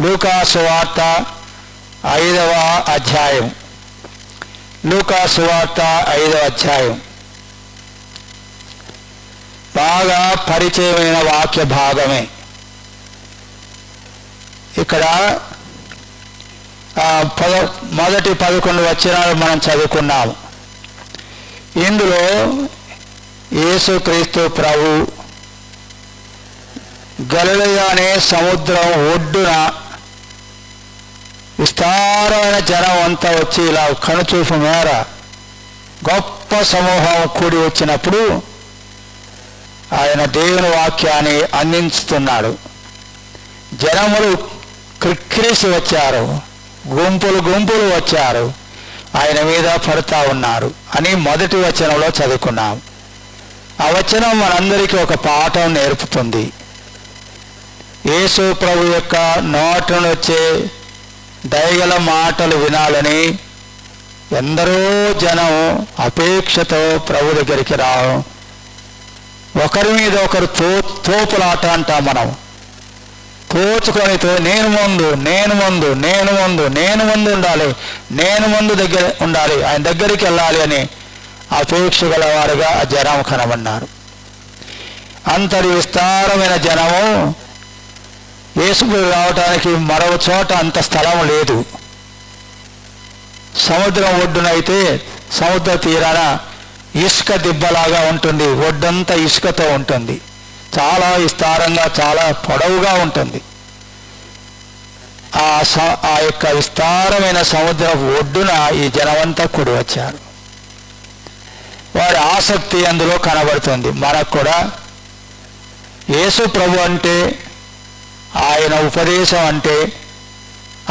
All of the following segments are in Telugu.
లూకాసు వార్త ఐదవ అధ్యాయం. లూకాసు వార్త ఐదవ అధ్యాయం. బాగా పరిచయమైన వాక్య భాగమే. ఇక్కడ పద మొదటి పదకొండు వచనాలు మనం చదువుకున్నాము. ఇందులో యేసుక్రీస్తు ప్రభు గలిలయ సముద్రం ఒడ్డున విస్తారమైన జనం అంతా వచ్చి ఇలా కనుచూపు మేర గొప్ప సమూహం కూడి వచ్చినప్పుడు ఆయన దేవుని వాక్యాన్ని అందించుతున్నాడు. జనములు క్రిక్కిరిసి వచ్చారు. గుంపులు గుంపులు వచ్చారు. ఆయన మీద పడుతూ ఉన్నారు అని మొదటి వచనంలో చదువుకున్నాం. ఆ వచనం మనందరికీ ఒక పాఠం నేర్పుతుంది. యేసు ప్రభు యొక్క నోటను వచ్చే దయగల మాటలు వినాలని ఎందరో జనం అపేక్షతో ప్రభు దగ్గరికి రావు ఒకరి మీద ఒకరు తో తోపులాట అంటాం మనం. తోచుకొనితో నేను ముందు నేను ముందు నేను ముందు నేను ముందు ఉండాలి నేను ముందు దగ్గర ఉండాలి ఆయన దగ్గరికి వెళ్ళాలి అని అపేక్ష గలవారుగా ఆ జనం కనబడినారు. అంతటి విస్తారమైన జనము యేసుకు రావటానికి మరో చోట అంత స్థలం లేదు. సముద్రం ఒడ్డునైతే సముద్ర తీరాన ఇసుక దిబ్బలాగా ఉంటుంది. ఒడ్డంతా ఇసుకతో ఉంటుంది. చాలా విస్తారంగా చాలా పొడవుగా ఉంటుంది. ఆ స- ఆ యొక్క విస్తారమైన సముద్రం ఒడ్డున ఈ జనమంతా కూడి వచ్చారు. వారి ఆసక్తి అందులో కనబడుతుంది. మనకు కూడా యేసు ప్రభు అంటే ఆయన ఉపదేశం అంటే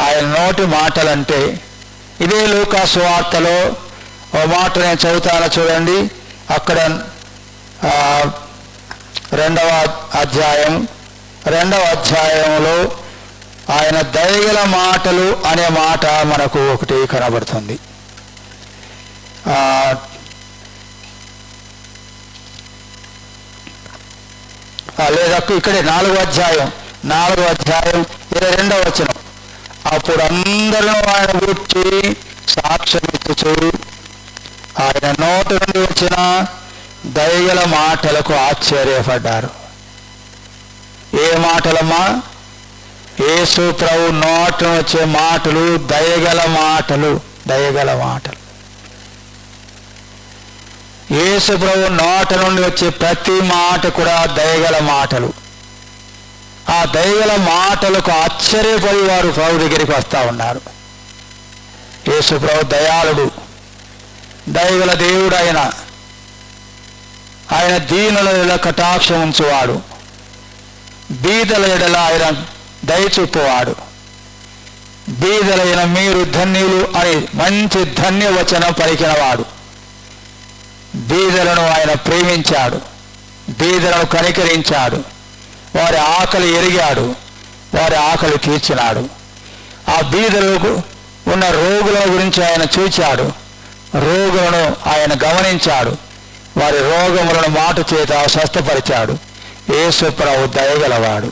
ఆయన నోటి మాటలంటే ఇదే లూకా సువార్తలో ఓ మాట నేను చదువుతాను చూడండి. అక్కడ రెండవ అధ్యాయం రెండవ అధ్యాయంలో ఆయన దయగల మాటలు అనే మాట మనకు ఒకటి కనబడుతుంది. లేదా ఇక్కడే నాలుగో అధ్యాయం. నాలుగో అధ్యాయం ఇరవై రెండవ వచనం. అప్పుడు అందరూ ఆయన గుర్చి సాక్ష్యం ఆయన నోటి నుండి వచ్చిన దయగల మాటలకు ఆశ్చర్యపడ్డారు. ఏ మాటలమ్మా? యేసు ప్రభు నోటను వచ్చే మాటలు దయగల మాటలు దయగల మాటలు. యేసు ప్రభు నోట నుండి వచ్చే ప్రతి మాట కూడా దయగల మాటలు. ఆ దయగల మాటలకు ఆశ్చర్యపడి వారు ప్రభు దగ్గరికి వస్తూ ఉన్నారు. యేసు ప్రభు దయాళుడు దయగల దేవుడు ఆయన ఆయన దీనుల ఎడల కటాక్షం ఉంచువాడు. బీదల ఎడల ఆయన దయచూపువాడు బీదలైన మీరు ధన్యులు అని మంచి ధన్యవచనం పలికినవాడు. బీదలను ఆయన ప్రేమించాడు. బీదలను కనికరించాడు. వారి ఆకలి ఎరిగాడు వారి ఆకలి తీర్చినాడు. ఆ బీదలకు ఉన్న రోగుల గురించి ఆయన చూచాడు రోగులను ఆయన గమనించాడు వారి రోగములను మాట చేత స్వస్థపరిచాడు. యేసుప్రభు దయగలవాడు.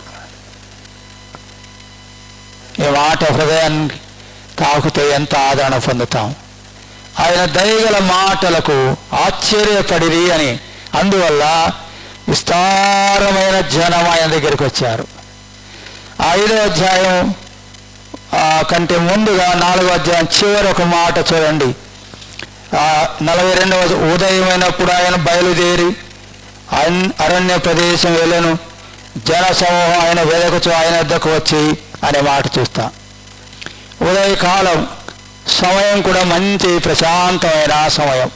ఈ మాట హృదయాన్ని తాకుతే ఎంత ఆదరణ పొందుతాం? ఆయన దయగల మాటలకు ఆశ్చర్యపడిరి అని అందువల్ల విస్తారమైన జనం ఆయన దగ్గరికి వచ్చారు. ఐదో అధ్యాయం ఆ, కంటే ముందుగా నాలుగో అధ్యాయం చివరి ఒక మాట చూడండి. నలభై రెండవ ఉదయమైనప్పుడు ఆయన బయలుదేరి అరణ్య ప్రదేశం వెళ్ళను. జన సమూహం ఆయన వెదకచు ఆయన వద్దకు వచ్చి అనే మాట చూస్తాం. ఉదయకాలం సమయం కూడా మంచి ప్రశాంతమైన సమయం.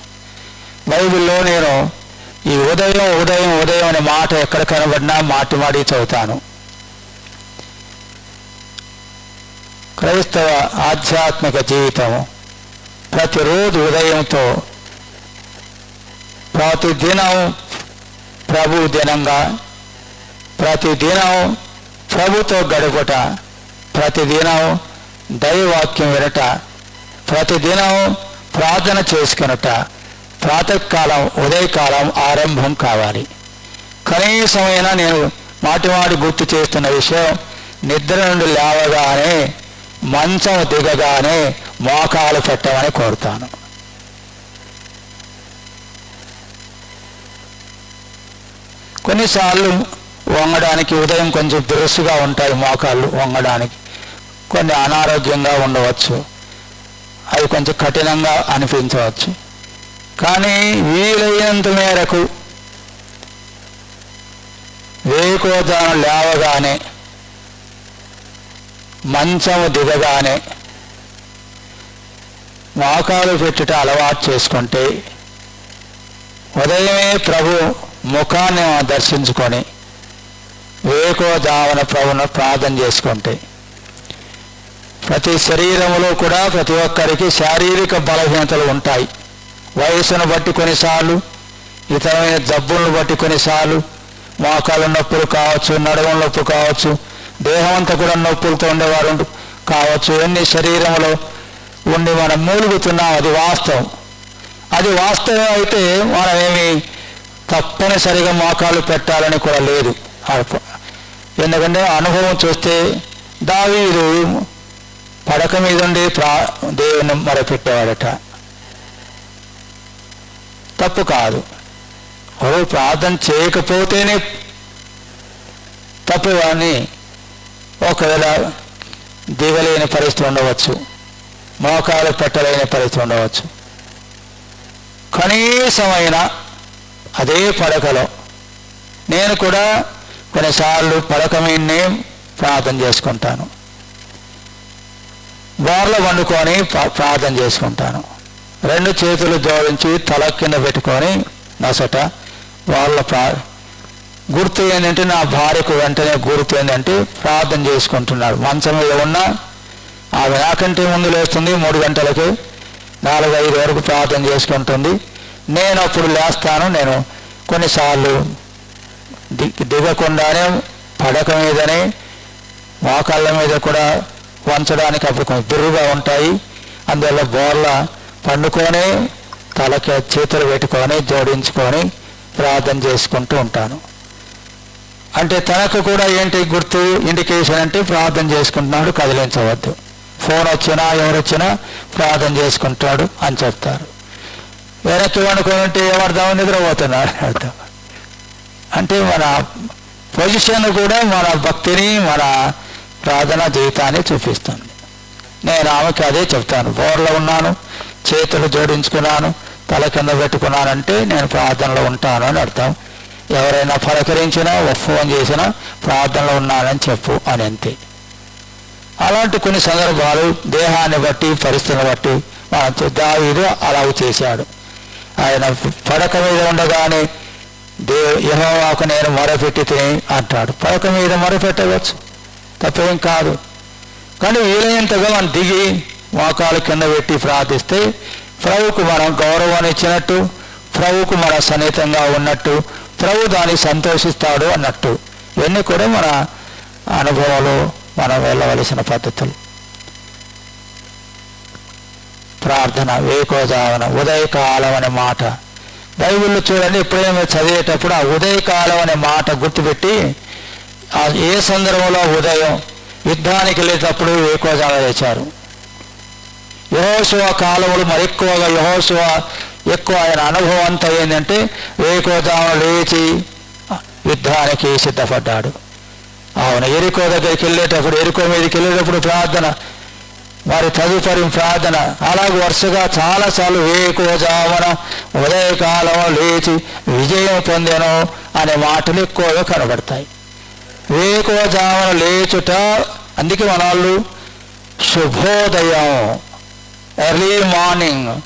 బైబిల్లో నేను ఈ ఉదయం ఉదయం ఉదయం అనే మాట ఎక్కడ కనబడినా మాటి మాడి చదువుతాను. క్రైస్తవ ఆధ్యాత్మిక జీవితం ప్రతిరోజు ఉదయంతో ప్రతిదినం ప్రభు దినంగా ప్రతిదినం ప్రభుతో గడుపుట ప్రతిదినం దైవాక్యం వినట ప్రతిదినం ప్రార్థన చేసుకునుట ప్రాతకాలం ఉదయకాలం ఆరంభం కావాలి. కనీసమైనా నేను మాటిమాటి గుర్తు చేస్తున్న విషయం నిద్ర నుండి లేవగానే మంచం దిగగానే మోకాలు పెట్టమని కోరుతాను. కొన్నిసార్లు వంగడానికి ఉదయం కొంచెం దురుసుగా ఉంటాయి మోకాళ్ళు వంగడానికి. కొన్ని అనారోగ్యంగా ఉండవచ్చు. అవి కొంచెం కఠినంగా అనిపించవచ్చు. కానీ వీలైనంత మేరకు వేకోదానం లేవగానే మంచము దిగగానే మోకాలు పెట్టుట అలవాటు చేసుకుంటే ఉదయమే ప్రభు ముఖాన్ని దర్శించుకొని వేకోదావన ప్రభును ప్రార్థన చేసుకుంటే ప్రతి శరీరంలో కూడా ప్రతి ఒక్కరికి శారీరక బలహీనతలు ఉంటాయి. వయసును బట్టి కొన్నిసార్లు ఇతరమైన జబ్బులను బట్టి కొన్నిసార్లు మోకాళ్ళ నొప్పులు కావచ్చు నడవం నొప్పు కావచ్చు దేహం అంతా కూడా నొప్పులతో ఉండేవారు కావచ్చు. ఎన్ని శరీరంలో ఉండి మనం మూలుగుతున్నాం అది వాస్తవం. అది వాస్తవం అయితే మనమేమి తప్పనిసరిగా మోకాలు పెట్టాలని కూడా లేదు. ఎందుకంటే అనుభవం చూస్తే దావీదు పడక మీద ఉండి ప్రా దేవుని మొరపెట్టేవాడట. తప్పు కాదు. ఎవరు ప్రార్థన చేయకపోతేనే తప్పు కానీ ఒకవేళ దిగలేని పరిస్థితి ఉండవచ్చు. మోకాలు పెట్టలేని పరిస్థితి ఉండవచ్చు. కనీసమైన అదే పడకలో నేను కూడా కొన్నిసార్లు పడక మీదనే ప్రార్థన చేసుకుంటాను. బార్లో వండుకొని ప్రార్థన చేసుకుంటాను. రెండు చేతులు జోడించి తల కింద పెట్టుకొని నసట వాళ్ళ ప్రా గుర్తు ఏంటంటే నా భార్యకు వెంటనే గుర్తు ఏంటంటే ప్రార్థన చేసుకుంటున్నాడు. మంచం మీద ఉన్న ఆమె నాకంటే ముందు లేస్తుంది మూడు గంటలకి నాలుగు ఐదు వరకు ప్రార్థన చేసుకుంటుంది. నేను అప్పుడు లేస్తాను నేను కొన్నిసార్లు ది దిగకుండానే పడక మీదనే మోకాళ్ళ మీద కూడా వంచడానికి అప్పుడు కొంచెం దురుగా ఉంటాయి. అందువల్ల బోర్ల పండుకొని తలకి చేతులు పెట్టుకొని జోడించుకొని ప్రార్థన చేసుకుంటూ ఉంటాను. అంటే తనకు కూడా ఏంటి గుర్తు ఇండికేషన్ అంటే ప్రార్థన చేసుకుంటున్నాడు కదిలించవద్దు. ఫోన్ వచ్చినా ఎవరు వచ్చినా ప్రార్థన చేసుకుంటాడు అని చెప్తారు. వెనక్కి వండుకొని ఉంటే ఏమర్థం నిద్రపోతున్నాడు అర్థం. అంటే మన పొజిషన్ కూడా మన భక్తిని మన ప్రార్థన జీవితాన్ని చూపిస్తుంది. నేను ఆమెకి అదే చెప్తాను. బోర్లో ఉన్నాను చేతులు జోడించుకున్నాను తల కింద పెట్టుకున్నానంటే నేను ప్రార్థనలో ఉంటాను అని అర్థం. ఎవరైనా పలకరించినా ఫోన్ చేసినా ప్రార్థనలో ఉన్నానని చెప్పు అని అంతే. అలాంటి కొన్ని సందర్భాలు దేహాన్ని బట్టి పరిస్థితిని బట్టి మన దావీదు అలావు చేశాడు. ఆయన పడక మీద ఉండగానే దే యహోవాకు నేను మొరపెట్టి తిని అంటాడు. పడక మీద మొరపెట్టవచ్చు. తప్పేం కాదు. కానీ వీలైనంతగా మనం దిగి మోకాలు కింద పెట్టి ప్రార్థిస్తే ప్రభువుకు మనం గౌరవాన్ని ఇచ్చినట్టు ప్రభువుకు మన సన్నిహితంగా ఉన్నట్టు ప్రభు దాన్ని సంతోషిస్తాడు అన్నట్టు. ఇవన్నీ కూడా మన అనుభవాలు మనం వెళ్ళవలసిన పద్ధతులు. ప్రార్థన వేకోజావన ఉదయకాలం అనే మాట. బైబిల్లో చూడండి ఎప్పుడైనా చదివేటప్పుడు ఆ ఉదయకాలం అనే మాట గుర్తుపెట్టి ఆ ఏ సందర్భంలో ఉదయం యుద్ధానికి వెళ్ళేటప్పుడు వేకోజావ వేశారు యహోశివ కాలంలో మరి ఎక్కువగా యహోశివ ఎక్కువ ఆయన అనుభవం అంతా ఏంటంటే వేకోజామ లేచి యుద్ధానికి సిద్ధపడ్డాడు. అవును ఎరుకో దగ్గరికి వెళ్ళేటప్పుడు ఎరుకో మీదకి వెళ్ళేటప్పుడు ప్రార్థన వారి తదుపరి ప్రార్థన. అలాగే వరుసగా చాలాసార్లు వేకోజామన ఉదయకాలం లేచి విజయం పొందెను అనే మాటలు ఎక్కువగా కనబడతాయి. వేకోజామన లేచుట అందుకే మన వాళ్ళు శుభోదయం. ఎర్లీ మార్నింగ్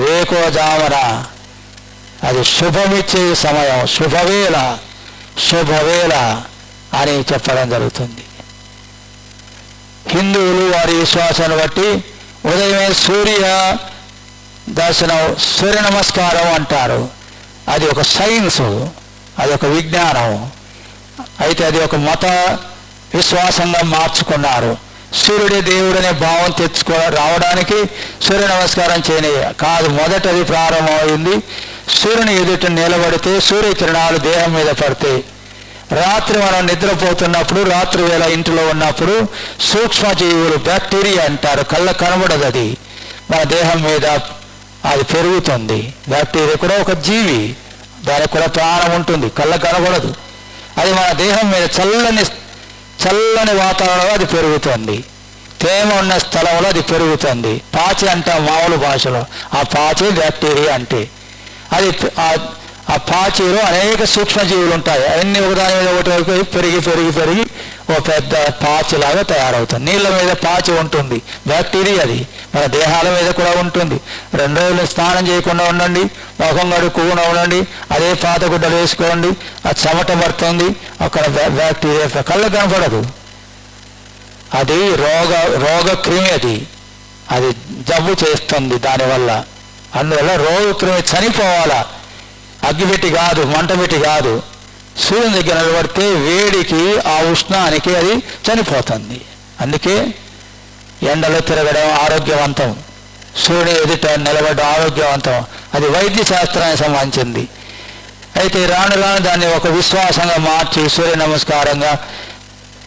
వేకోజామన అది శుభమిచ్చే సమయం శుభవేళ శుభవేళ అని చెప్పడం జరుగుతుంది. హిందువులు వారి విశ్వాసాన్ని బట్టి ఉదయమే సూర్య దర్శనం సూర్య నమస్కారం అంటారు. అది ఒక సైన్స్ అది ఒక విజ్ఞానం. అయితే అది ఒక మత విశ్వాసంగా మార్చుకున్నారు. సూర్యుడే దేవుడనే భావం తెచ్చుకో రావడానికి సూర్య నమస్కారం చేయని కాదు మొదటది ప్రారంభమైంది. సూర్యుని ఎదుట నిలబడితే సూర్యకిరణాలు దేహం మీద పడితే రాత్రి మనం నిద్రపోతున్నప్పుడు రాత్రి వేళ ఇంటిలో ఉన్నప్పుడు సూక్ష్మజీవులు బ్యాక్టీరియా అంటారు. కళ్ళ కనబడదు అది మన దేహం మీద అది పెరుగుతుంది. బ్యాక్టీరియా కూడా ఒక జీవి. దానికి కూడా ప్రాణం ఉంటుంది. కళ్ళ కనబడదు. అది మన దేహం మీద చల్లని చల్లని వాతావరణంలో అది పెరుగుతుంది. తేమ ఉన్న స్థలంలో అది పెరుగుతుంది. పాచి అంటాం మామూలు భాషలో. ఆ పాచి బ్యాక్టీరియా అంటే. అది ఆ- పాచిలో అనేక సూక్ష్మజీవులు ఉంటాయి. అన్ని ఒకదాని మీద ఒకటి ఒకటి పెరిగి పెరిగి పెరిగి ఓ పెద్ద పాచిలాగా తయారవుతుంది నీళ్ళ మీద పాచి ఉంటుంది. బ్యాక్టీరియా అది. మన దేహాల మీద కూడా ఉంటుంది. రెండు రోజులు స్నానం చేయకుండా ఉండండి ముఖం కడుక్కోకుండా ఉండండి అదే పాత గుడ్డలు వేసుకోండి ఆ చెమట పడుతుంది అక్కడ బ్యాక్టీరియా కళ్ళు కనపడదు. అది రోగ రోగక్రిమి అది. అది జబ్బు చేస్తుంది దానివల్ల. అందువల్ల రోగక్రిమి చనిపోవాలా? అగ్గిపెట్టి కాదు మంట పెట్టి కాదు. సూర్యుని దగ్గర నిలబడితే వేడికి ఆ ఉష్ణానికి అది చనిపోతుంది. అందుకే ఎండలో తిరగడం ఆరోగ్యవంతం. సూర్యుని ఎదుట నిలబడడం ఆరోగ్యవంతం. అది వైద్య శాస్త్రానికి సంబంధించింది. అయితే రాను రాను దాన్ని ఒక విశ్వాసంగా మార్చి సూర్య నమస్కారంగా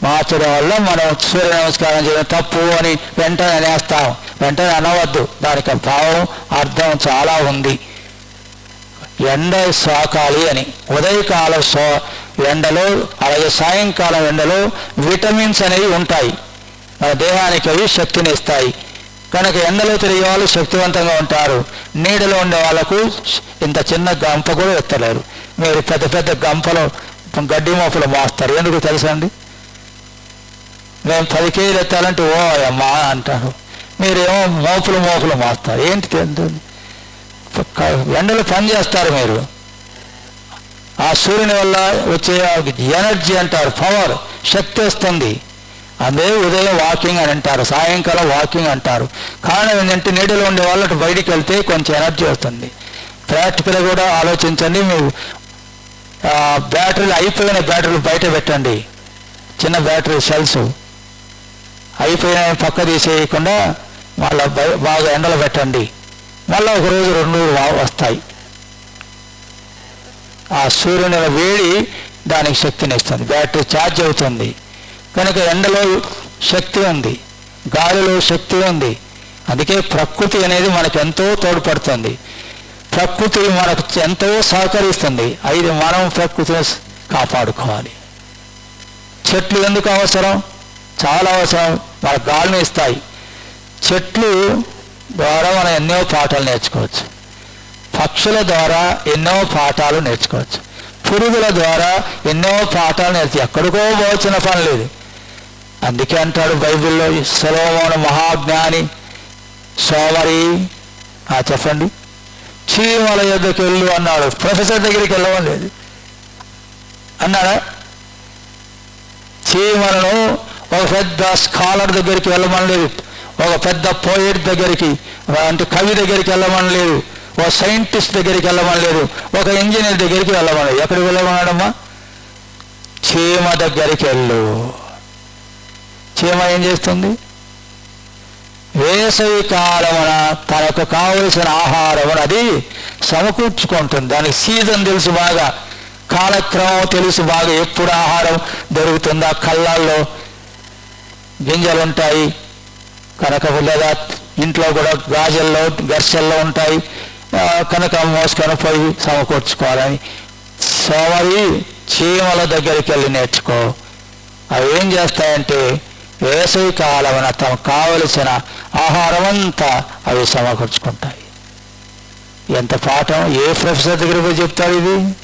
మార్చడం వల్ల మనం సూర్య నమస్కారం చేయడం తప్పు అని వెంటనే అనేస్తాం. వెంటనే అనవద్దు. దానికి భావం అర్థం చాలా ఉంది. ఎండ సోకాలి అని. ఉదయకాలం సో ఎండలో అలాగే సాయంకాలం ఎండలో విటమిన్స్ అనేవి ఉంటాయి. మన దేహానికి అవి శక్తిని ఇస్తాయి. కనుక ఎండలో తిరిగే వాళ్ళు శక్తివంతంగా ఉంటారు. నీడలో ఉండే వాళ్ళకు ఇంత చిన్న గంప కూడా ఎత్తలేరు. మీరు పెద్ద పెద్ద గంపలు గడ్డి మోపులు మోస్తారు. ఎందుకు తెలుసండి? మేము పది కేజీలు ఎత్తాలంటే ఓ అమ్మా అంటారు. మీరేమో మోపులు మోపులు మోస్తారు. ఏంటి ఎండలు పని చేస్తారు మీరు. ఆ సూర్యుని వల్ల వచ్చే ఎనర్జీ అంటారు పవర్ శక్తి వస్తుంది. అదే ఉదయం వాకింగ్ అని అంటారు సాయంకాలం వాకింగ్ అంటారు. కారణం ఏంటంటే నీడలో ఉండే వాళ్ళకి బయటికి వెళ్తే కొంచెం ఎనర్జీ వస్తుంది ప్రాక్టికల్ కూడా ఆలోచించండి మీరు బ్యాటరీలు అయిపోయిన బ్యాటరీలు బయట పెట్టండి. చిన్న బ్యాటరీ సెల్స్ అయిపోయిన పక్క తీసేయకుండా మళ్ళీ బాగా ఎండలు పెట్టండి. మళ్ళీ ఒక రోజు రెండు రోజులు వస్తాయి. ఆ సూర్యుని వేడి దానికి శక్తిని ఇస్తుంది. బ్యాటరీ ఛార్జ్ అవుతుంది. కనుక ఎండలో శక్తి ఉంది గాలిలో శక్తి ఉంది. అందుకే ప్రకృతి అనేది మనకు ఎంతో తోడ్పడుతుంది. ప్రకృతి మనకు ఎంతో సహకరిస్తుంది. అయితే మనం ప్రకృతిని కాపాడుకోవాలి. చెట్లు ఎందుకు అవసరం? చాలా అవసరం. మన గాలిని ఇస్తాయి. చెట్లు ద్వారా మనం ఎన్నో పాఠాలు నేర్చుకోవచ్చు. పక్షుల ద్వారా ఎన్నో పాఠాలు నేర్చుకోవచ్చు. పురుగుల ద్వారా ఎన్నో పాఠాలు నేర్చు ఎక్కడికో పోవచ్చిన పని లేదు. అందుకే అంటాడు బైబిల్లో సొలోమోను మహాజ్ఞాని సోమరి. ఆ చెప్పండి. చీమల యొద్దకు వెళ్ళు అన్నాడు. ప్రొఫెసర్ దగ్గరికి వెళ్ళమని లేదు. అన్నాడా? చీమలను ఒక పెద్ద స్కాలర్ దగ్గరికి వెళ్ళమని లేదు. ఒక పెద్ద పోయిట్ దగ్గరికి అంటే కవి దగ్గరికి వెళ్ళమని లేదు. ఒక సైంటిస్ట్ దగ్గరికి వెళ్ళమని లేదు. ఒక ఇంజనీర్ దగ్గరికి వెళ్ళమని ఎక్కడికి వెళ్ళమన్నాడమ్మా? చీమ దగ్గరికి వెళ్ళు. చీమ ఏం చేస్తుంది? వేసవి కాలమున తనకు కావలసిన ఆహారం అది సమకూర్చుకుంటుంది. దానికి సీజన్ తెలుసు బాగా కాలక్రమం తెలుసు బాగా ఎప్పుడు ఆహారం దొరుకుతుందా. ఆ కళ్ళల్లో గింజలు ఉంటాయి కనుక లేదా ఇంట్లో కూడా గాజల్లో గర్షల్లో ఉంటాయి. కనుక మోసుకొని పోయి సమకూర్చుకోవాలని. సోమరి చీమల దగ్గరికి వెళ్ళి నేర్చుకో. అవి ఏం చేస్తాయంటే వేసవి కాలమున తమకు కావలసిన ఆహారమంతా అవి సమకూర్చుకుంటాయి. ఎంత పాఠం? ఏ ప్రొఫెసర్ దగ్గరికి పోయి చెప్తాడు ఇది?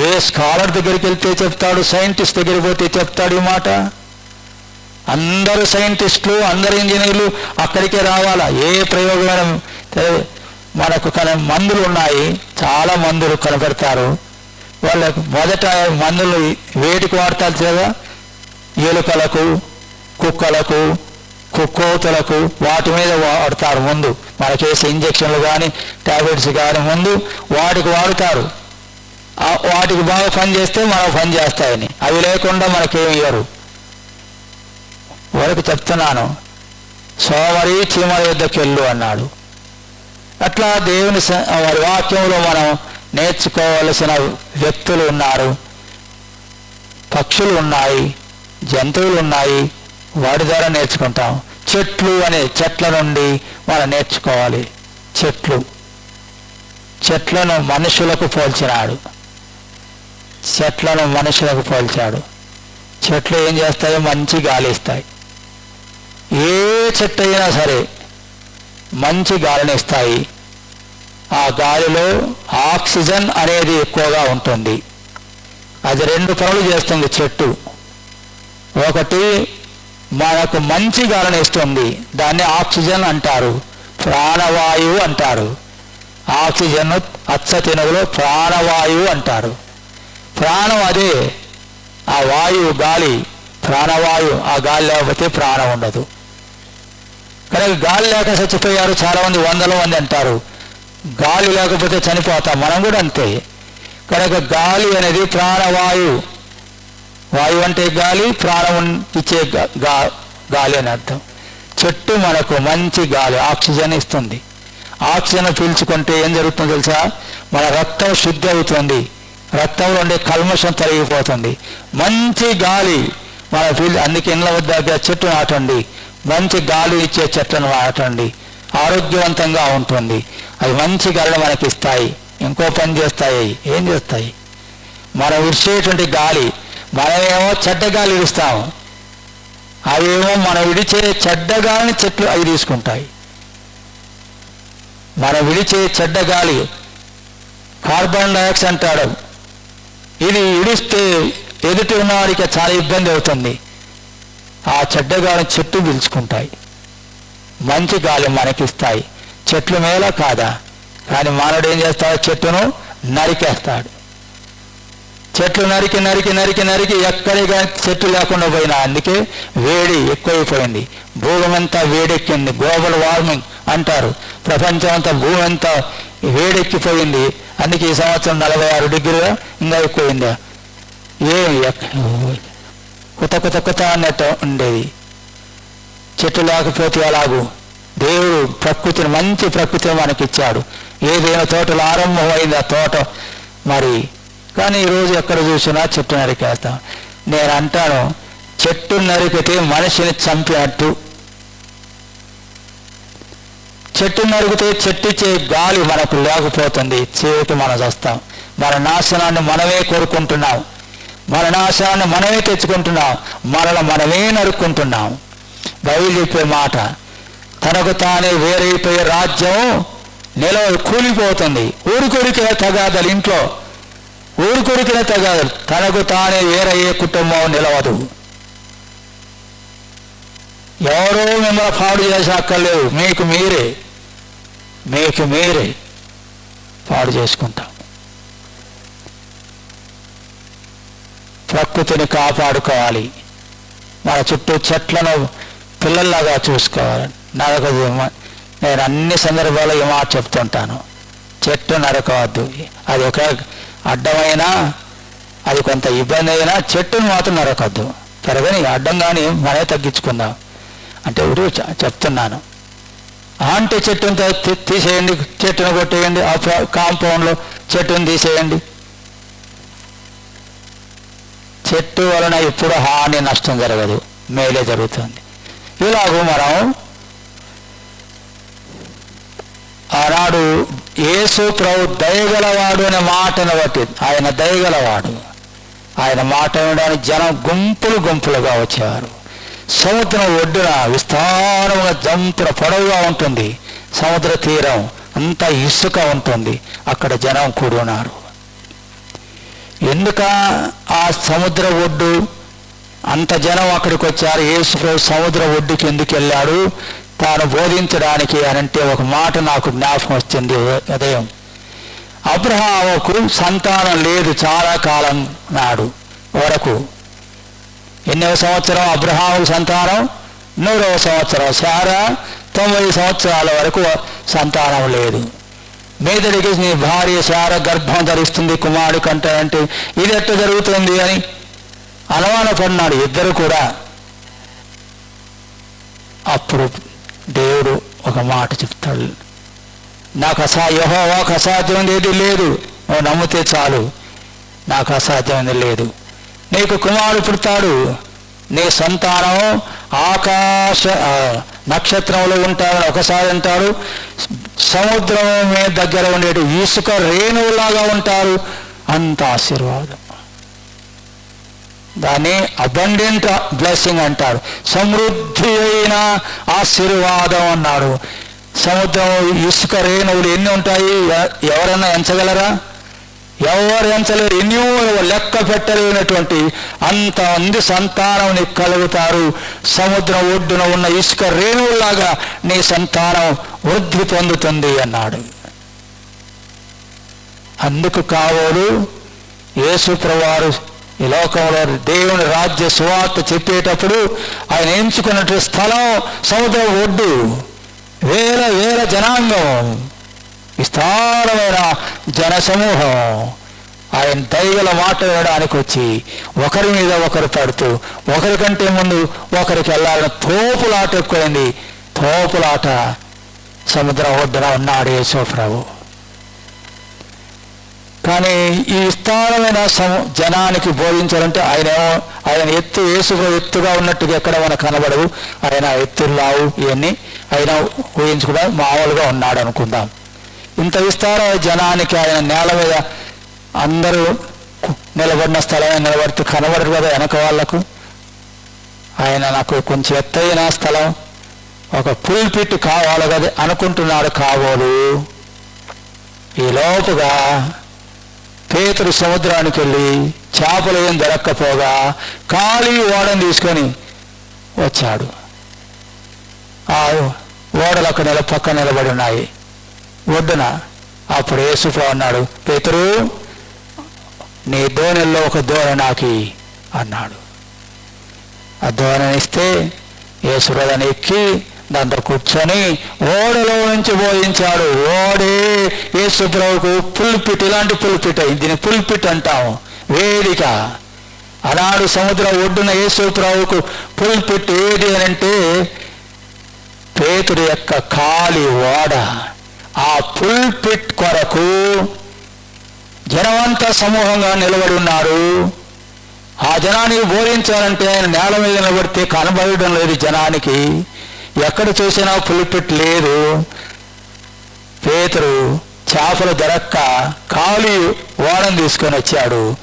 ఏ స్కాలర్ దగ్గరికి వెళ్తే చెప్తాడు? సైంటిస్ట్ దగ్గరికి పోతే చెప్తాడు ఈ మాట? అందరు సైంటిస్టులు అందరు ఇంజనీర్లు అక్కడికే రావాలా? ఏ ప్రయోగమైన మనకు కన మందులు ఉన్నాయి. చాలా మందులు కనబడతారు. వాళ్ళకు మొదట మందులు వేటికి వాడతారు కదా ఎలుకలకు కుక్కలకు కుక్కోతులకు వాటి మీద వాడతారు ముందు. మనకేసే ఇంజక్షన్లు కానీ టాబ్లెట్స్ కానీ ముందు వాటికి వాడుతారు. వాటికి బాగా పని చేస్తే మనం పని చేస్తాయని. అవి లేకుండా మనకేమి ఇవ్వరు వరకు చెప్తున్నాను. సోమరి చీమల యుద్ధకి వెళ్ళు అన్నాడు. అట్లా దేవుని వారి వాక్యంలో మనం నేర్చుకోవలసిన వ్యక్తులు ఉన్నారు. పక్షులు ఉన్నాయి జంతువులు ఉన్నాయి వాటి ద్వారా నేర్చుకుంటాం. చెట్లు అనే చెట్ల నుండి మనం నేర్చుకోవాలి. చెట్లు. చెట్లను మనుషులకు పోల్చినాడు. చెట్లను మనుషులకు పోల్చాడు. చెట్లు ఏం చేస్తాయో? మంచి గాలి ఇస్తాయి. ఏ చెట్టు అయినా సరే మంచి గాలిని ఇస్తాయి. ఆ గాలిలో ఆక్సిజన్ అనేది ఎక్కువగా ఉంటుంది. అది రెండు పనులు చేస్తుంది చెట్టు. ఒకటి మనకు మంచి గాలిని ఇస్తుంది. దాన్ని ఆక్సిజన్ అంటారు. ప్రాణవాయువు అంటారు. ఆక్సిజన్ అచ్చ తెలుగులో ప్రాణవాయువు అంటారు. ప్రాణం అదే. ఆ వాయువు గాలి. ప్రాణవాయువు. ఆ గాలి లేకపోతే ప్రాణం ఉండదు. కనుక గాలి లేక చచ్చిపోయారు చాలామంది వందల మంది అంటారు. గాలి లేకపోతే చనిపోతాం. మనం కూడా అంతే. కనుక గాలి అనేది ప్రాణవాయువు. వాయువు అంటే గాలి ప్రాణం ఇచ్చే గా- గాలి అని అర్థం. చెట్టు మనకు మంచి గాలి ఆక్సిజన్ ఇస్తుంది. ఆక్సిజన్ పీల్చుకుంటే ఏం జరుగుతుందో తెలుసా? మన రక్తం శుద్ధి అవుతుంది. రక్తంలో ఉండే కల్మషం తొలగిపోతుంది. మంచి గాలి మన పీల్ అందుకే ఇళ్ళ వద్ద చెట్టు నాటండి. మంచి గాలి ఇచ్చే చెట్లను నాటండి. ఆరోగ్యవంతంగా ఉంటుంది. అవి మంచి గాలి మనకి ఇస్తాయి ఇంకో పని చేస్తాయి. ఏం చేస్తాయి? మనం విడిచేటువంటి గాలి మనమేమో చెడ్డ గాలి ఇస్తాము అవేమో మనం విడిచే చెడ్డగాలిని చెట్లు అవి తీసుకుంటాయి. మనం విడిచే చెడ్డగాలి కార్బన్ డైఆక్సైడ్ అంటాడు ఇది ఇడిస్తే ఎదుటి ఉన్నవాడికి చాలా ఇబ్బంది అవుతుంది. ఆ చెడ్డగాలిని చెట్టు పీల్చుకుంటాయి. మంచి గాలి మనకిస్తాయి. చెట్లు మేల కాదా? కానీ మానవుడు ఏం చేస్తాడు? చెట్టును నరికేస్తాడు. చెట్లు నరికి నరికి నరికి నరికి ఎక్కడిగా చెట్లు లేకుండా పోయినా. అందుకే వేడి ఎక్కువైపోయింది. భూమి అంతా వేడెక్కింది. గ్లోబల్ వార్మింగ్ అంటారు. ప్రపంచం అంతా భూమి అంతా వేడెక్కిపోయింది. అందుకే ఈ సంవత్సరం నలభై ఆరు డిగ్రీగా ఇంకా ఎక్కువైందా. ఏ కొత్త కొత్త కొత్త అన్నట్టు ఉండేది. చెట్టు లేకపోతే ఎలాగూ? దేవుడు ప్రకృతిని మంచి ప్రకృతిని మనకిచ్చాడు. ఏదైనా తోటలో ఆరంభమైంది ఆ తోట మరి కానీ ఈరోజు ఎక్కడ చూసినా చెట్టు నరికేస్తాం నేను అంటాను చెట్టు నరికితే మనిషిని చంపినట్టు చెట్టు నరికితే చెట్టిచ్చే గాలి మనకు లేకపోతుంది చేతి మనం వస్తాం. మన నాశనాన్ని మనమే కోరుకుంటున్నాం. మన నాశనాన్ని మనమే తెచ్చుకుంటున్నాం. మనల్ని మనమే నరుక్కుంటున్నాం. బయలు చెప్పే మాట తనకు తానే వేరైపోయే రాజ్యం నిలవ కూలిపోతుంది. ఊరికొరికే తగాదలు ఇంట్లో. ఊరికొరికిన తగాదలు తనకు తానే వేరయ్యే కుటుంబం నిలవదు. ఎవరో మిమ్మల్ని పాడు చేసక్కర్లేదు మీకు మీరే. మీకు మీరే పాడు చేసుకుంటాం. ప్రకృతిని కాపాడుకోవాలి. మన చుట్టూ చెట్లను పిల్లల్లాగా చూసుకోవాలి నరక నేను అన్ని సందర్భాల్లో ఈ మాట చెప్తుంటాను. చెట్టు నరకవద్దు. అది ఒక అడ్డమైనా అది కొంత ఇబ్బంది అయినా చెట్టును మాత్రం నరకద్దు. పెరగని అడ్డం కానీ మనమే తగ్గించుకుందాం. అంటే ఇప్పుడు చెప్తున్నాను. ఆంటీ చెట్టును తీసేయండి చెట్టును కొట్టేయండి ఆ కాంపౌండ్లో చెట్టును తీసేయండి. చెట్టు వలన ఎప్పుడు హాని నష్టం జరగదు. మేలే జరుగుతుంది. ఇలాగూ మనం ఆనాడు యేసు ప్రభు దయగలవాడు అనే మాటను బట్టి ఆయన దయగలవాడు. ఆయన మాట వినడానికి జనం గుంపులు గుంపులుగా వచ్చేవారు సముద్రం ఒడ్డున విస్తారముగా జంతుల పొడవుగా ఉంటుంది. సముద్ర తీరం అంతా ఇసుక ఉంటుంది. అక్కడ జనం కూడి ఉన్నారు. ఎందుక ఆ సముద్ర ఒడ్డు? అంత జనం అక్కడికి వచ్చారు. యేసు సముద్ర ఒడ్డుకి ఎందుకు వెళ్ళాడు? తాను బోధించడానికి అనంటే ఒక మాట నాకు జ్ఞాపకం వచ్చింది ఉదయం. అబ్రహాముకు సంతానం లేదు చాలా కాలం నాడు వరకు. ఎన్నవ సంవత్సరం అబ్రహాముకు సంతానం నూరవ సంవత్సరం సారా తొమ్మిది సంవత్సరాల వరకు సంతానం లేదు. మీదడికి నీ భార్య శార గర్భం ధరిస్తుంది కుమారుడు కంటాడంటే ఇది ఎట్ట జరుగుతుంది అని అనుమానపడినాడు ఇద్దరు కూడా. అప్పుడు దేవుడు ఒక మాట చెప్తాడు. నాకు అసా యహోవాకు అసాధ్యం ఏది లేదు. నువ్వు నమ్మితే చాలు. నాకు అసాధ్యమైనది లేదు. నీకు కుమారుడు పుడతాడు. నీ సంతానం ఆకాశ నక్షత్రంలో ఉంటాడని ఒకసారి అంటాడు. సముద్రం మీద దగ్గర ఉండేటి ఇసుక రేణువులాగా ఉంటారు. అంత ఆశీర్వాదం. దాన్ని అబండెంట్ బ్లెస్సింగ్ అంటారు. సమృద్ధి అయిన ఆశీర్వాదం అన్నాడు. సముద్రం ఇసుక రేణువులు ఎన్ని ఉంటాయి? ఎవరైనా ఎవరన్నా ఎంచగలరా? ఎవరు ఎంచలేరు ఎన్నో లెక్క పెట్టలేనటువంటి అంతమంది సంతానం నీకు కలుగుతారు. సముద్రం ఒడ్డున ఉన్న ఇసుక రేణువులాగా నీ సంతానం వృద్ధి పొందుతుంది అన్నాడు. అందుకు కావోలు యేసుప్రవారు ఈ లోకంలో దేవుని రాజ్య సువార్త చెప్పేటప్పుడు ఆయన ఎంచుకున్నట్టు స్థలం సముద్రం ఒడ్డు వేల వేల జనాంగం విస్తారమైన జనసమూహం. ఆయన దైవల మాట వినడానికి వచ్చి ఒకరి మీద ఒకరు పడుతూ ఒకరికంటే ముందు ఒకరికి వెళ్ళాలని తోపులాట ఎక్కువైంది తోపులాట సముద్రం ఒడ్డున ఉన్నాడు యేసోప్రభు కానీ ఈ విస్తారమైన జనానికి బోధించాలంటే ఆయన ఆయన ఎత్తు యేసుకు ఎత్తుగా ఉన్నట్టుగా ఎక్కడ మనకు కనబడవు. ఆయన ఎత్తులావు ఇవన్నీ ఆయన ఊహించుకోవడం మామూలుగా ఉన్నాడు అనుకుందాం. ఇంత విస్తారమైన జనానికి ఆయన నేల మీద అందరూ నిలబడిన స్థలమే నిలబడుతూ కనబడరు కదా వెనక వాళ్ళకు ఆయన నాకు కొంచెం ఎత్తైన స్థలం ఒక పుల్పిట్ కావాలి కదా అనుకుంటున్నాడు కాబోలు. ఈ లోపుగా పేతురు సముద్రానికి వెళ్ళి చేపలు ఏం దొరక్కపోగా ఖాళీ ఓడను తీసుకొని వచ్చాడు. ఆ ఓడలు అక్కడ నిల పక్క నిలబడి ఉన్నాయి. ఒడ్డున అప్పుడు యేసుప్రభు అన్నాడు పేతురు నీ దోణెల్లో ఒక దోణ నాకి అన్నాడు. ఆ దోణనిస్తే ఏసుప్రదని ఎక్కి దాంట్లో కూర్చొని ఓడలో నుంచి బోధించాడు. ఓడే యేసుప్రభుకు పుల్పిట్ ఇలాంటి పుల్పిట్ దీన్ని పుల్పిట్ అంటాము. వేదిక అలాడు సముద్ర ఒడ్డున యేసుప్రభుకు పుల్పిట్ ఏది అని అంటే పేతుడి యొక్క ఖాళీ ఓడ. ఆ పుల్పిట్ కొరకు జనమంతా సమూహంగా నిలబడి ఉన్నారు. ఆ జనానికి బోధించాలంటే ఆయన నేల మీద నిలబడితే కనబడడం లేదు జనానికి. ఎక్కడ చూసినా పులిపిట్ లేదు. పేతురు చేపలు దొరక్క ఖాళీ ఓడను తీసుకొని వచ్చాడు.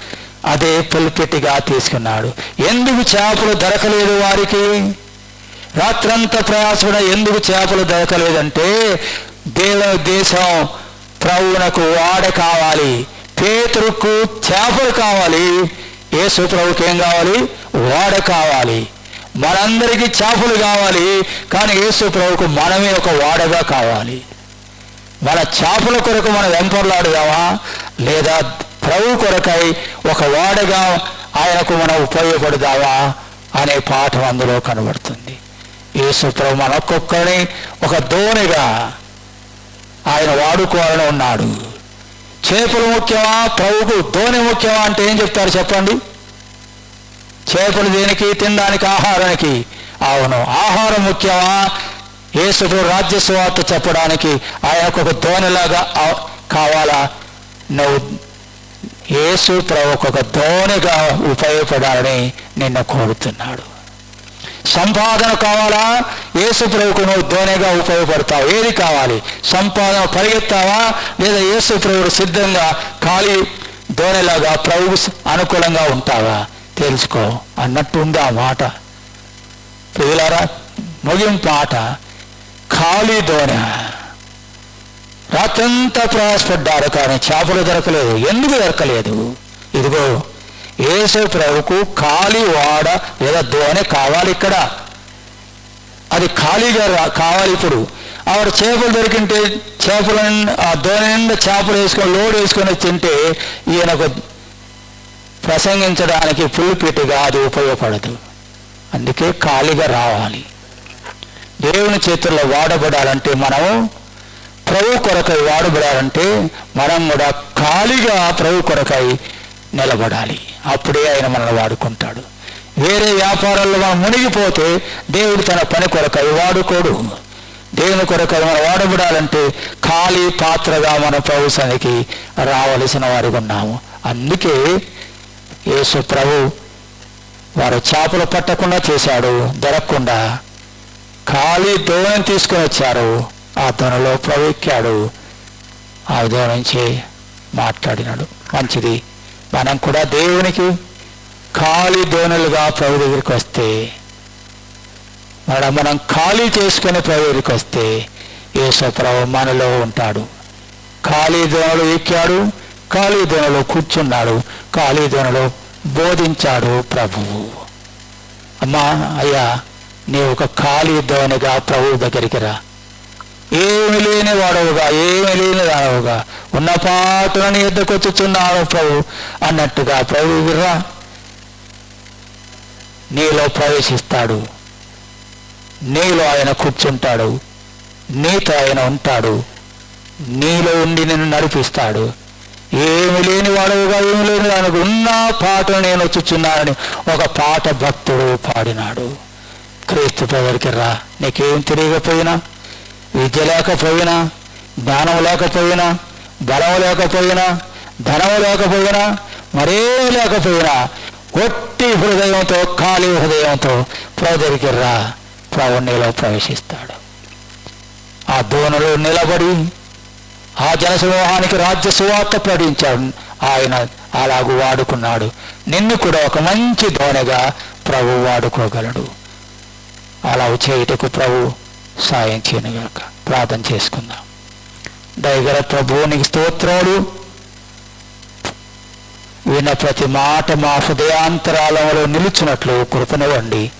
అదే పులిపెట్టిగా తీసుకున్నాడు. ఎందుకు చేపలు దొరకలేదు వారికి? రాత్రంతా ప్రయాసపడ ఎందుకు చేపలు దొరకలేదంటే దేవ దేశం ప్రభువునకు వాడ కావాలి. పేతురుకు చేపలు కావాలి. యేసు ప్రభుకి ఏం కావాలి? వాడ కావాలి. మనందరికీ చేపలు కావాలి కానీ యేసు ప్రభుకు మనమే ఒక వాడగా కావాలి. మన చేపల కొరకు మనం వెంపర్లాడుదామా? లేదా ప్రభు కొరకై ఒక వాడగా ఆయనకు మనం ఉపయోగపడదామా? అనే పాఠం అందులో కనబడుతుంది. యేసు ప్రభు మన ఒక్కొక్కరిని ఒక దోణిగా ఆయన వాడుకోవాలని ఉన్నాడు. చేపలు ముఖ్యమా? ప్రభుకు దోణి ముఖ్యమా అంటే ఏం చెప్తారు చెప్పండి? చేపలు దేనికి తినడానికి ఆహారానికి? అవును. ఆహారం ముఖ్యమా? యేసుడు రాజ్య సువార్త చెప్పడానికి ఆయనకు ఒక దోణిలాగా కావాలా? నువ్వు యేసు ప్రభుకు ఒక దోణిగా ఉపయోగపడాలని నిన్ను కోరుతున్నాడు. సంపాదన కావాలా? యేసు ప్రభుకు నువ్వు దోణిగా ఉపయోగపడతావు. ఏది కావాలి? సంపాదన పరిగెత్తావా? లేదా యేసు ప్రభుడు సిద్ధంగా ఖాళీ దోణిలాగా ప్రభువు అనుకూలంగా ఉంటావా? తెలుసుకో అన్నట్టు ఉంది ఆ మాట. ప్రియులారా ముగింపు మాట ఖాళీ దోణ. రాత్రంతా ప్రయాసపడ్డారు కానీ చేపలు దొరకలేదు ఎందుకు దొరకలేదు? ఇదిగో ఏసే ప్రభుకు ఖాళీ వాడ లేదా దోణి కావాలి ఇక్కడ. అది ఖాళీగా కావాలి ఇప్పుడు. ఆవిడ చేపలు దొరికింటే చేపల ఆ దోణి నిండా చేపలు వేసుకొని లోడ్ వేసుకొని తింటే ఈయనకు ప్రసంగించడానికి పుల్లిపీటిగా అది ఉపయోగపడదు. అందుకే ఖాళీగా రావాలి. దేవుని చేతుల్లో వాడబడాలంటే మనం ప్రభు కొరకై వాడబడాలంటే మనం కూడా ఖాళీగా ప్రభు కొరకై నిలబడాలి. అప్పుడే ఆయన మనల్ని వాడుకుంటాడు. వేరే వ్యాపారాల్లో మనం మునిగిపోతే దేవుడు తన పని కొరకై వాడుకోడు. దేవుని కొరకై మనం వాడబడాలంటే ఖాళీ పాత్రగా మన ప్రభుత్వానికి రావలసిన వారికి ఉన్నాము. అందుకే యేసు ప్రభు వారు చేపలు పట్టకుండా చేశాడు దొరకకుండా ఖాళీ దోణిని తీసుకుని వచ్చారు. ఆ దోణలో ప్రవెక్కాడు. ఆ దోణ నుంచి మాట్లాడినాడు. మంచిది. మనం కూడా దేవునికి ఖాళీ దోణలుగా ప్రభు దగ్గరికి వస్తే మన మనం ఖాళీ చేసుకుని ప్రభు దగ్గరికి వస్తే యేసు ప్రభు మనలో ఉంటాడు. ఖాళీ దోణలు ఎక్కాడు. ఖాళీ కూర్చున్నాడు. ఖాళీ బోధించాడు ప్రభువు అమ్మా అయ్యా నీ ఒక ఖాళీ ప్రభువు దగ్గరికి రా. ఏమి లేని వాడవుగా ఏమి లేని వాడవుగా. ఉన్న పాటను నీ ఎద్దకు వచ్చుచున్నాడు ప్రభు అన్నట్టుగా ప్రభు రా నీలో ప్రవేశిస్తాడు. నీలో ఆయన కూర్చుంటాడు. నీతో ఆయన ఉంటాడు. నీలో ఉండి నిన్ను నడిపిస్తాడు. ఏమి లేని వాడవుగా ఏమి లేని దానికి ఉన్న పాటను నేను వచ్చుచున్నానని ఒక పాట భక్తుడు పాడినాడు. క్రీస్తు దగ్గరికి రా నీకేం తెలియకపోయినా విద్య లేకపోయినా జ్ఞానం లేకపోయినా బలం లేకపోయినా ధనం లేకపోయినా మరేం లేకపోయినా ఒట్టి హృదయంతో ఖాళీ హృదయంతో ప్రభు రా ప్రభు ప్రవేశిస్తాడు. ఆ దోణలో నిలబడి ఆ జనసమూహానికి రాజ్య సువార్త ప్రకటించాడు. ఆయన అలాగూ వాడుకున్నాడు. నిన్ను కూడా ఒక మంచి దోణగా ప్రభు వాడుకోగలడు. అలా చేయుటకు ప్రభు సాయం చేయనుగాక ప్రార్థన చేసుకుందాం. దయగల ప్రభువునికి స్తోత్రాలు. విన్న ప్రతి మాట మా హృదయాంతరాలంలో నిలుచున్నట్లు కృపనివ్వండి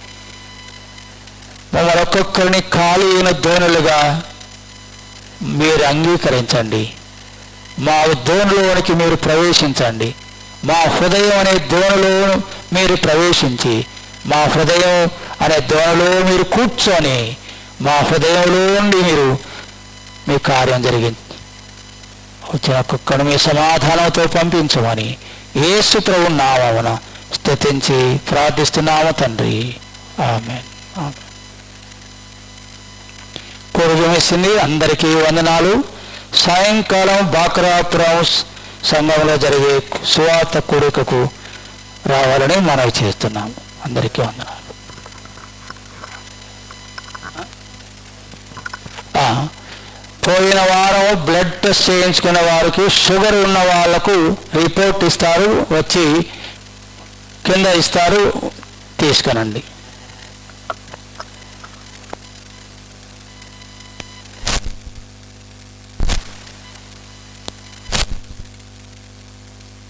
మమ్మల్ని ఒక్కొక్కరిని ఖాళీ అయిన దోణులుగా మీరు అంగీకరించండి. మా దోణిలోనికి మీరు ప్రవేశించండి. మా హృదయం అనే దోణిలో మీరు ప్రవేశించి మా హృదయం అనే దోణలో మీరు కూర్చొని మా హృదయంలో నుండి మీరు మీ కార్యం జరిగింది వచ్చిన కుక్కను మీ సమాధానంతో పంపించమని ఏసు ప్రభు నామమున స్థుతించి ప్రార్థిస్తున్నాము తండ్రి. ఆమె కూరజమిస్తుంది అందరికీ వందనాలు. సాయంకాలం బాక్రాపురం సంఘంలో జరిగే సువార్త కూడికకు రావాలని మనవి చేస్తున్నాము. అందరికీ వందనాలు. ఆ, పోయిన వారం బ్లడ్ టెస్ట్ చేయించుకున్న వారికి షుగర్ ఉన్న వాళ్ళకు రిపోర్ట్ ఇస్తారు. వచ్చి కింద ఇస్తారు. తీసుకునండి